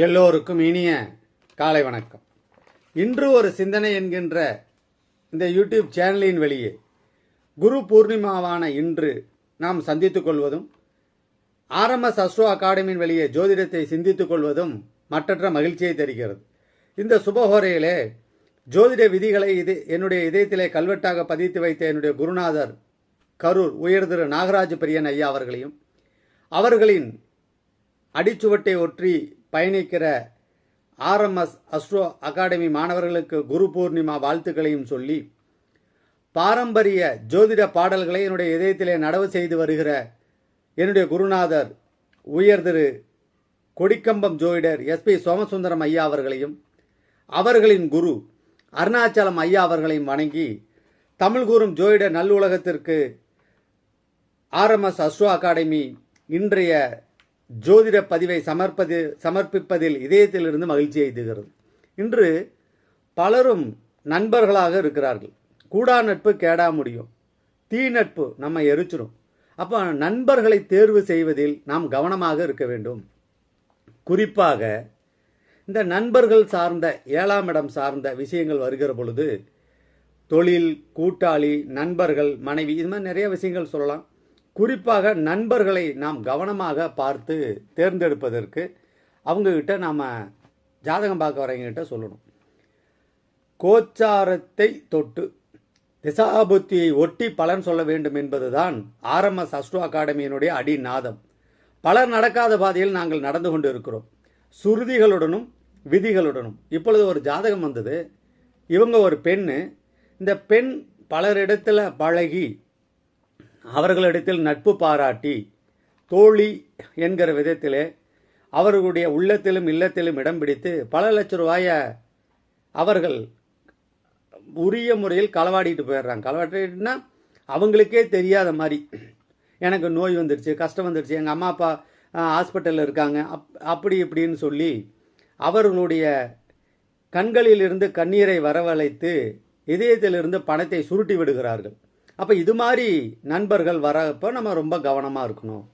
எல்லோருக்கும் இனிய காலை வணக்கம். இன்று ஒரு சிந்தனை என்கின்ற இந்த யூடியூப் சேனலின் வெளியே குரு பூர்ணிமாவான இன்று நாம் சந்தித்துக் கொள்வதும் ஆர்எம்எஸ் அஸ்ரோ அகாடமியின் வெளியே ஜோதிடத்தை சிந்தித்துக் கொள்வதும் மற்றற்ற மகிழ்ச்சியை தருகிறது. இந்த சுபஹோரையிலே ஜோதிட விதிகளை இது என்னுடைய இதயத்திலே கல்வெட்டாக பதித்து வைத்த என்னுடைய குருநாதர் கரூர் உயர் திரு நாகராஜ பிரியன் ஐயா அவர்களையும் அவர்களின் அடிச்சுவட்டை ஒற்றி பயணிக்கிற ஆர்எம்எஸ் அஸ்ட்ரோ அகாடமி மாணவர்களுக்கு குரு பூர்ணிமா வாழ்த்துக்களையும் சொல்லி பாரம்பரிய ஜோதிட பாடல்களை என்னுடைய இதயத்திலே நடவு செய்து வருகிற என்னுடைய குருநாதர் உயர் திரு கொடிக்கம்பம் ஜோதிடர் எஸ்பி சோமசுந்தரம் ஐயா அவர்களையும் அவர்களின் குரு அருணாச்சலம் ஐயா அவர்களையும் வணங்கி தமிழ் கூறும் ஜோதிட நல்லுலகத்திற்கு ஆர்எம்எஸ் அஸ்ட்ரோ அகாடமி இன்றைய ஜோதிட பதிவை சமர்ப்பது சமர்ப்பிப்பதில் இதயத்திலிருந்து மகிழ்ச்சி எய்துகிறது இன்று பலரும் நண்பர்களாக இருக்கிறார்கள். கூடா நட்பு கேடா முடியும். தீ நட்பு நம்ம எரிச்சிடும் அப்போ நண்பர்களை தேர்வு செய்வதில் நாம் கவனமாக இருக்க வேண்டும். குறிப்பாக இந்த நண்பர்கள் சார்ந்த ஏழாம் இடம் சார்ந்த விஷயங்கள் வருகிற பொழுது தொழில் கூட்டாளி நண்பர்கள் மனைவி இது மாதிரி நிறைய விஷயங்கள் சொல்லலாம். குறிப்பாக நண்பர்களை நாம் கவனமாக பார்த்து தேர்ந்தெடுப்பதற்கு அவங்கக்கிட்ட நாம் ஜாதகம் பார்க்க வரவங்ககிட்ட சொல்லணும். கோச்சாரத்தை தொட்டு திசாபுத்தியை ஒட்டி பலன் சொல்ல வேண்டும் என்பதுதான் ஆர்எம்எஸ் அஸ்ட்ரோ அகாடமியினுடைய அடிநாதம். பலர் நடக்காத பாதையில் நாங்கள் நடந்து கொண்டு இருக்கிறோம் சுருதிகளுடனும் விதிகளுடனும். இப்பொழுது ஒரு ஜாதகம் வந்தது. இவங்க ஒரு பெண்ணு. இந்த பெண் பலரிடத்தில் பழகி அவர்களிடத்தில் நட்பு பாராட்டி தோழி என்கிற விதத்திலே அவர்களுடைய உள்ளத்திலும் இல்லத்திலும் இடம் பிடித்து பல லட்ச ரூபாய அவர்கள் உரிய முறையில் களவாடிட்டு போயிடுறாங்க. களவாடிட்டுனா அவங்களுக்கே தெரியாத மாதிரி. எனக்கு நோய் வந்துடுச்சு கஷ்டம் வந்துடுச்சு எங்கள் அம்மா அப்பா ஹாஸ்பிட்டலில் இருக்காங்க. அப் அப்படி இப்படின்னு சொல்லி அவர்களுடைய கண்களிலிருந்து கண்ணீரை வரவழைத்து இதயத்திலிருந்து பணத்தை சுருட்டி விடுகிறார்கள். அப்போ இது மாதிரி நண்பர்கள் வரப்போ நம்ம ரொம்ப கவனமாக இருக்கணும்.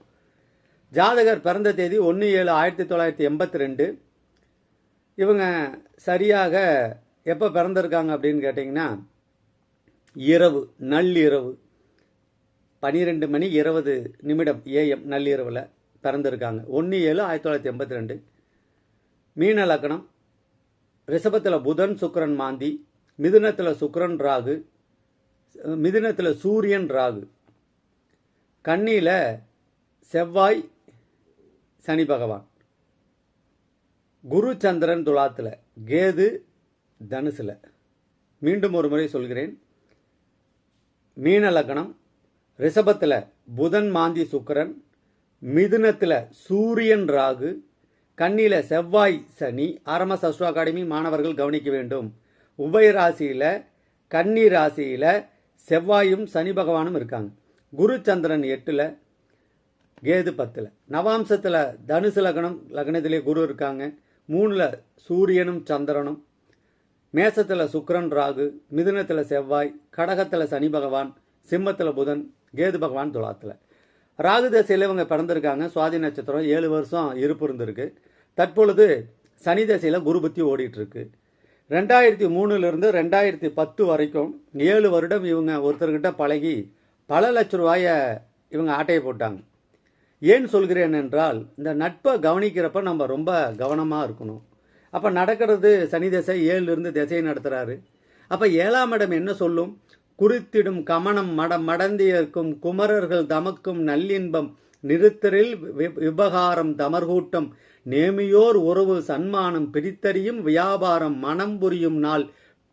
ஜாதகர் பிறந்த தேதி ஒன்று ஏழு ஆயிரத்தி தொள்ளாயிரத்தி எண்பத்தி ரெண்டு இவங்க சரியாக எப்போ பிறந்திருக்காங்க அப்படின்னு கேட்டிங்கன்னா இரவு நள்ளிரவு பன்னிரெண்டு மணி இருபது நிமிடம் ஏஎம் நள்ளிரவில் பிறந்திருக்காங்க. ஒன்று ஏழு ஆயிரத்தி தொள்ளாயிரத்தி எண்பத்தி ரெண்டு மீன லக்னம் ரிஷபத்தில் புதன் சுக்கரன் மாந்தி மிதுனத்தில் சுக்கரன் ராகு மிதுனத்தில் சூரியன் ராகு. கண்ணியில் செவ்வாய் சனி பகவான். குரு சந்திரன் துலாத்தில் கேது தனுசில். மீண்டும் ஒரு முறை சொல்கிறேன். மீன லக்னம் ரிஷபத்தில் புதன் மாந்தி சுக்கரன். மிதுனத்தில் சூரியன் ராகு. கண்ணியில் செவ்வாய் சனி. ஆரம்ப அஸ்ட்ரோ அகாடமி மாணவர்கள் கவனிக்க வேண்டும். உபய ராசியில் கன்னி ராசியில் செவ்வாயும் சனி பகவானும் இருக்காங்க. குரு சந்திரன் எட்டில் கேது பத்தில். நவாம்சத்தில் தனுசு லக்னம் லக்னத்திலே குரு இருக்காங்க. மூணில் சூரியனும் சந்திரனும். மேசத்தில் சுக்கரன் ராகு மிதுனத்தில் செவ்வாய் கடகத்தில் சனி பகவான் சிம்மத்தில் புதன் கேது பகவான் துலாத்தில். ராகு தசையில் இவங்க பிறந்திருக்காங்க. சுவாதி நட்சத்திரம் ஏழு வருஷம் இருப்பு இருந்திருக்கு. தற்பொழுது சனி தசையில் குரு புத்தி ஓடிட்டு இருக்கு. ரெண்டாயிரத்தி மூணுலேருந்து ரெண்டாயிரத்தி பத்து வரைக்கும் ஏழு வருடம் இவங்க ஒருத்தர்கிட்ட பழகி பல லட்ச ரூபாய இவங்க ஆட்டையை போட்டாங்க. ஏன் சொல்கிறேன் என்றால் இந்த நட்பை கவனிக்கிறப்ப நம்ம ரொம்ப கவனமாக இருக்கணும். அப்போ நடக்கிறது சனி திசை ஏழுலேருந்து திசையை நடத்துகிறாரு அப்போ ஏழாம் இடம் என்ன சொல்லும்? குறித்திடும் கமனம் மடம் மடந்தியர்க்கும் குமரர்கள் தமக்கும் நல்லின்பம். நிறுத்தரில் விபகாரம் தமர்கூட்டம் நேமியோர் உறவு சன்மானம் பிரித்தறியும் வியாபாரம் மனம் புரியும் நாள்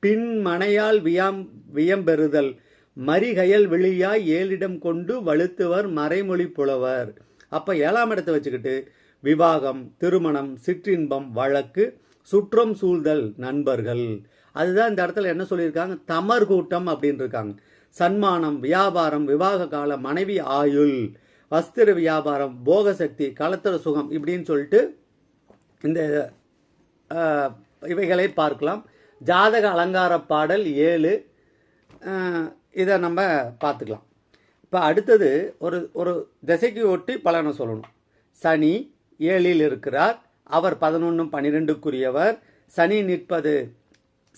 பின் மனையால் வியாம் வியம்பெறுதல் மரிகயல் வெளியாய் ஏழிடம் கொண்டு வலுத்துவர் மறைமொழி புலவர். அப்போ ஏழாம் இடத்தை வச்சுக்கிட்டு விவாகம் திருமணம் சிற்றின்பம் வழக்கு சுற்றம் சூழ்தல் நண்பர்கள். அதுதான் இந்த இடத்துல என்ன சொல்லியிருக்காங்க? தமர் கூட்டம் அப்படின்னு இருக்காங்க சன்மானம் வியாபாரம் விவாக கால மனைவி ஆயுள். வஸ்திர வியாபாரம் போகசக்தி கலத்தர சுகம் இப்படின்னு சொல்லிட்டு இந்த இவைகளை பார்க்கலாம். ஜாதக அலங்கார பாடல் ஏழு. இதை நம்ம பார்த்துக்கலாம். இப்போ அடுத்தது ஒரு ஒரு திசைக்கு ஒட்டி பலனை சொல்லணும். சனி ஏழில் இருக்கிறார். அவர் பதினொன்றும் பன்னிரெண்டுக்குரியவர் சனி நிற்பது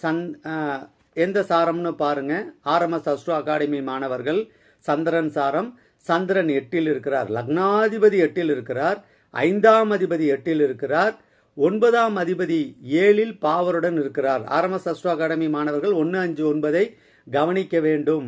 சந் எந்த சாரம்னு பாருங்க. ஆர்எம்எஸ் அஸ்ட்ரோ அகாடமி மாணவர்கள் சந்திரன் சாரம். சந்திரன் எட்டில் இருக்கிறார் லக்னாதிபதி எட்டில் இருக்கிறார் ஐந்தாம் அதிபதி எட்டில் இருக்கிறார் ஒன்பதாம் அதிபதி ஏழில் பாவருடன் இருக்கிறார். ஆர்எம்எஸ் அஸ்ட்ரோ அகாடமி மாணவர்கள் ஒன்று அஞ்சு ஒன்பதை கவனிக்க வேண்டும்.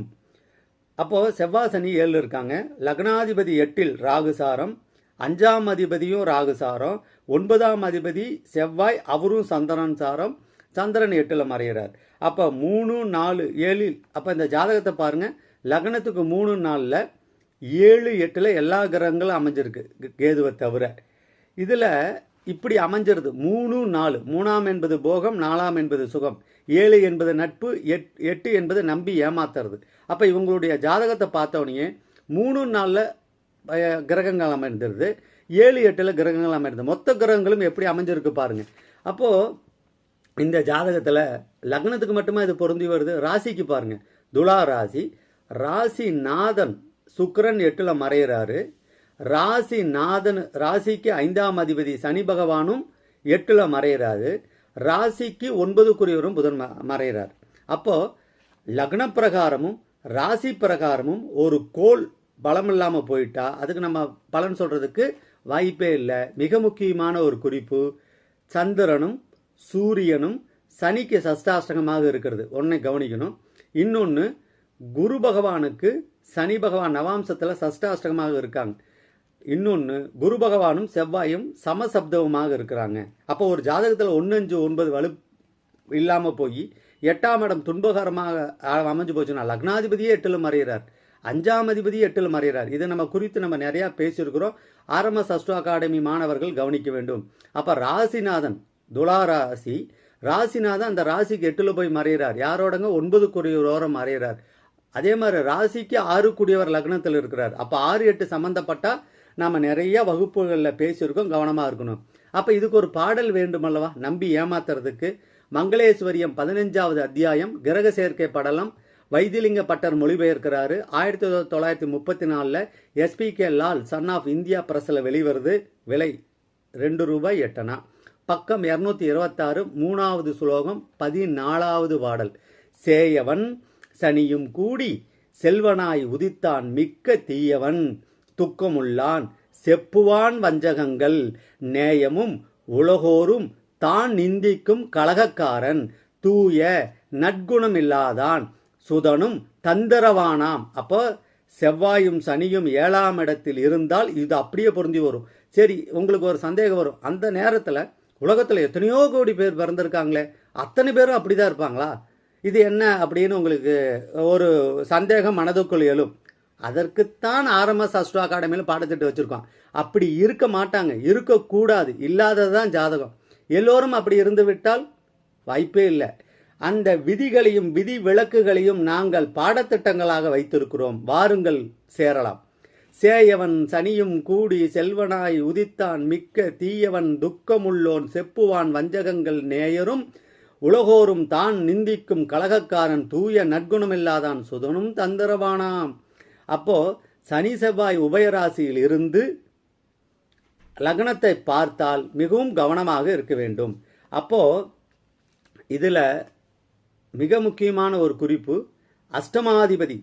அப்போ செவ்வாய் சனி ஏழு இருக்காங்க. லக்னாதிபதி எட்டில் ராகுசாரம் அஞ்சாம் அதிபதியும் ராகுசாரம் ஒன்பதாம் அதிபதி செவ்வாய் அவரும் சந்திரன் சாரம் சந்திரன் எட்டில் மறைகிறார். அப்போ மூணு நாலு ஏழில் அப்போ இந்த ஜாதகத்தை பாருங்கள் லக்னத்துக்கு மூணு நாளில் ஏழு எட்டில் எல்லா கிரகங்களும் அமைஞ்சிருக்கு. கேதுவை தவிர. இதில் இப்படி அமைஞ்சிருது. மூணு நாலு. மூணாம் என்பது போகம் நாலாம் என்பது சுகம். ஏழு என்பது நட்பு எட் எட்டு என்பது நம்பி ஏமாத்துறது. அப்போ இவங்களுடைய ஜாதகத்தை பார்த்தோன்னே மூணு நாளில் கிரகங்கள் அமைந்திருது. ஏழு எட்டில் கிரகங்கள் அமைந்தது மொத்த கிரகங்களும் எப்படி அமைஞ்சிருக்கு பாருங்கள் அப்போது இந்த ஜாதகத்தில் லக்னத்துக்கு மட்டுமே இது பொருந்தி வருது? ராசிக்கு பாருங்கள் துலா ராசி. ராசி நாதன். சுக்கரன் எட்டுல மறையிறாரு. ராசி நாதன் ராசிக்கு ஐந்தாம் அதிபதி சனி பகவானும் எட்டுல மறையிறாரு. ராசிக்கு ஒன்பது குறியவரும் புதன் ம- மறையிறார். அப்போ லக்ன பிரகாரமும் ராசி பிரகாரமும் ஒரு கோல் பலம் இல்லாம போயிட்டா அதுக்கு நம்ம பலன் சொல்றதுக்கு வாய்ப்பே இல்லை. மிக முக்கியமான ஒரு குறிப்பு சந்திரனும் சூரியனும் சனிக்கு சஷ்டாஷ்டகமாக இருக்கிறது. ஒன்றை கவனிக்கணும். இன்னொன்று குரு பகவானுக்கு சனி பகவான் நவாம்சத்தில் சஷ்டாஷ்டகமாக இருக்காங்க. இன்னொன்று குரு பகவானும் செவ்வாயும் சமசப்தவுமாக இருக்கிறாங்க. அப்போ ஒரு ஜாதகத்தில் ஒன்று அஞ்சு ஒன்பது வலு இல்லாமல் போய் எட்டாம் இடம் துன்பகரமாக அமைஞ்சு போச்சுன்னா லக்னாதிபதியே எட்டில் மறைகிறார் அஞ்சாம் அதிபதி எட்டில் மறைகிறார் இதை நம்ம குறித்து நம்ம நிறையா பேசியிருக்கிறோம். ஆரம்ப அஸ்ட்ரோ அகாடமி மாணவர்கள் கவனிக்க வேண்டும். அப்போ ராசிநாதன் துலா ராசி ராசிநாதன் அந்த ராசிக்கு எட்டில் போய் மறைகிறார் யாரோடங்க? ஒன்பது குடியோரம் மறைகிறார் அதே மாதிரி ராசிக்கு ஆறு கூடியவர் லக்னத்தில் இருக்கிறார். அப்போ ஆறு எட்டு சம்பந்தப்பட்டா நாம நிறைய வகுப்புகளில் பேசியிருக்கோம் கவனமாக இருக்கணும். அப்போ இதுக்கு ஒரு பாடல் வேண்டுமல்லவா? நம்பி ஏமாத்துறதுக்கு. மங்களேஸ்வரியம் பதினஞ்சாவது அத்தியாயம் கிரக சேர்க்கை படலம் வைத்திலிங்க பட்டர் மொழிபெயர்க்கிறாரு. ஆயிரத்தி தொள்ளாயிரத்தி முப்பத்தி நாலில் SPK Lal son of India பிரஸில் வெளிவருது. விலை ரெண்டு ரூபாய் எட்டனா? பக்கம் இரநூத்தி இருபத்தாறு மூணாவது சுலோகம் பதினாலாவது பாடல். சேயவன் சனியும் கூடி செல்வனாய் உதித்தான் மிக்க தீயவன். துக்கமுள்ளான் செப்புவான் வஞ்சகங்கள். நேயமும் உலகோரும் தான் நிந்திக்கும் கலகக்காரன். தூய நற்குணமில்லாதான் சுதனும் தந்திரவானாம். அப்போ செவ்வாயும் சனியும் ஏழாம் இடத்தில் இருந்தால் இது அப்படியே பொருந்தி வரும். சரி உங்களுக்கு ஒரு சந்தேகம் வரும். அந்த நேரத்தில் உலகத்தில் எத்தனையோ கோடி பேர் பிறந்திருக்காங்களே. அத்தனை பேரும் அப்படிதான் இருப்பாங்களா? இது என்ன அப்படின்னு உங்களுக்கு ஒரு சந்தேகம் மனதுக்குள் எழும். அதற்குத்தான் ஆர்எம்எஸ் அஸ்ட்ரோ அகாடமியில் பாடத்திட்டு வச்சுருக்கோம். அப்படி இருக்க மாட்டாங்க. இருக்கக்கூடாது இல்லாததுதான் ஜாதகம். எல்லோரும் அப்படி இருந்து விட்டால் வாய்ப்பே இல்லை. அந்த விதிகளையும் விதி விளக்குகளையும் நாங்கள் பாடத்திட்டங்களாக வைத்திருக்கிறோம். வாருங்கள் சேரலாம். சேயவன் சனியும் கூடி செல்வனாய் உதித்தான் மிக்க தீயவன் துக்கமுள்ளோன் செப்புவான் வஞ்சகங்கள் நேயரும் உலகோரும் தான் நிந்திக்கும் கலகக்காரன் தூய நற்குணமில்லாதான் சுதனும் தந்திரவானாம். அப்போ சனி செவ்வாய் உபயராசியில் இருந்து லக்னத்தை பார்த்தால் மிகவும் கவனமாக இருக்க வேண்டும். அப்போ இதில் மிக முக்கியமான ஒரு குறிப்பு அஷ்டமாதிபதி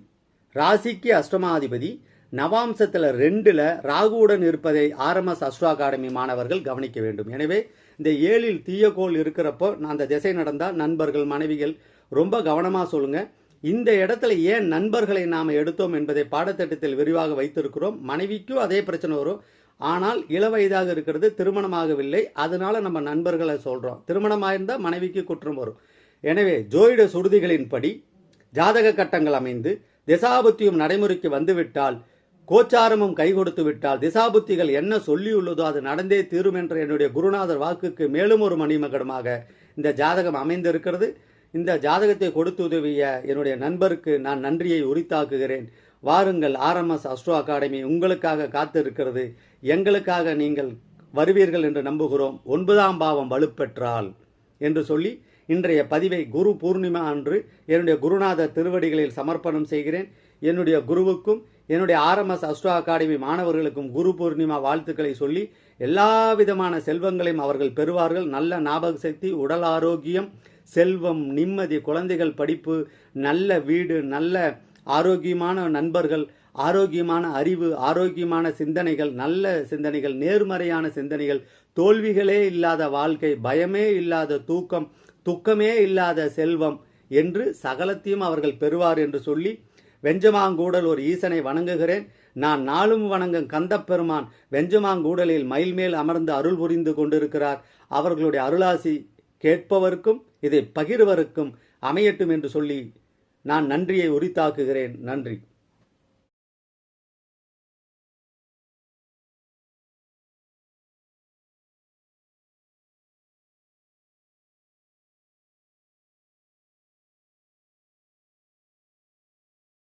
ராசிக்கு அஷ்டமாதிபதி நவாம்சத்தில் ரெண்டில் ராகுவுடன் இருப்பதை ஆர்எம்எஸ் அஸ்ட்ரோ அகாடமி மாணவர்கள் கவனிக்க வேண்டும். எனவே இந்த ஏழில் தீயகோள் இருக்கிறப்போ நான் அந்த திசை நடந்தால் நண்பர்கள் மனைவிகள் ரொம்ப கவனமாக சொல்லுங்க. இந்த இடத்துல ஏன் நண்பர்களை நாம் எடுத்தோம் என்பதை பாடத்திட்டத்தில் விரிவாக வைத்திருக்கிறோம். மனைவிக்கும் அதே பிரச்சனை வரும். ஆனால் இளவயதாக இருக்கிறது திருமணமாகவில்லை. அதனால நம்ம நண்பர்களை சொல்றோம். திருமணமாயிருந்தால் மனைவிக்கு குற்றம் வரும். எனவே ஜோயிட சுருதிகளின்படி ஜாதக கட்டங்கள் அமைந்து திசாபுத்தியும் நடைமுறைக்கு வந்துவிட்டால் கோச்சாரமும் கை கொடுத்து விட்டால் திசாபுத்திகள் என்ன சொல்லியுள்ளதோ அது நடந்தே தீரும் என்ற என்னுடைய குருநாதர் வாக்குக்கு மேலும் ஒரு மணிமகடமாக இந்த ஜாதகம் அமைந்திருக்கிறது. இந்த ஜாதகத்தை கொடுத்து உதவிய என்னுடைய நண்பருக்கு நான் நன்றியை உரித்தாக்குகிறேன். வாருங்கள் ஆர்எம்எஸ் அஸ்ட்ரோ அகாடமி உங்களுக்காக காத்திருக்கிறது. எங்களுக்காக நீங்கள் வருவீர்கள் என்று நம்புகிறோம். ஒன்பதாம் பாவம் வலுப்பெற்றால் என்று சொல்லி இன்றைய பதிவை குரு பூர்ணிமா அன்று என்னுடைய குருநாதர் திருவடிகளில் சமர்ப்பணம் செய்கிறேன். என்னுடைய குருவுக்கும் என்னுடைய ஆர்எம்எஸ் அஸ்ட்ரோ அகாடமி மாணவர்களுக்கும் குரு பூர்ணிமா வாழ்த்துக்களை சொல்லி எல்லா விதமான செல்வங்களையும் அவர்கள் பெறுவார்கள். நல்ல ஞாபக சக்தி உடல் ஆரோக்கியம் செல்வம் நிம்மதி குழந்தைகள் படிப்பு நல்ல வீடு நல்ல ஆரோக்கியமான நண்பர்கள் ஆரோக்கியமான அறிவு ஆரோக்கியமான சிந்தனைகள் நல்ல சிந்தனைகள் நேர்மறையான சிந்தனைகள் தோல்விகளே இல்லாத வாழ்க்கை பயமே இல்லாத தூக்கம் துக்கமே இல்லாத செல்வம் என்று சகலத்தையும் அவர்கள் பெறுவார் என்று சொல்லி வெஞ்சமாங்கூடல் ஒரு ஈசனை வணங்குகிறேன். நான் நாளும் வணங்கும் கந்தப்பெருமான் வெஞ்சமாங்கூடலில் மயில்மேல் அமர்ந்து அருள் புரிந்து கொண்டிருக்கிறார். அவர்களுடைய அருளாசி கேட்பவருக்கும் இதை பகிர்வருக்கும் அமையட்டும் என்று சொல்லி நான் நன்றியை உரித்தாக்குகிறேன். நன்றி.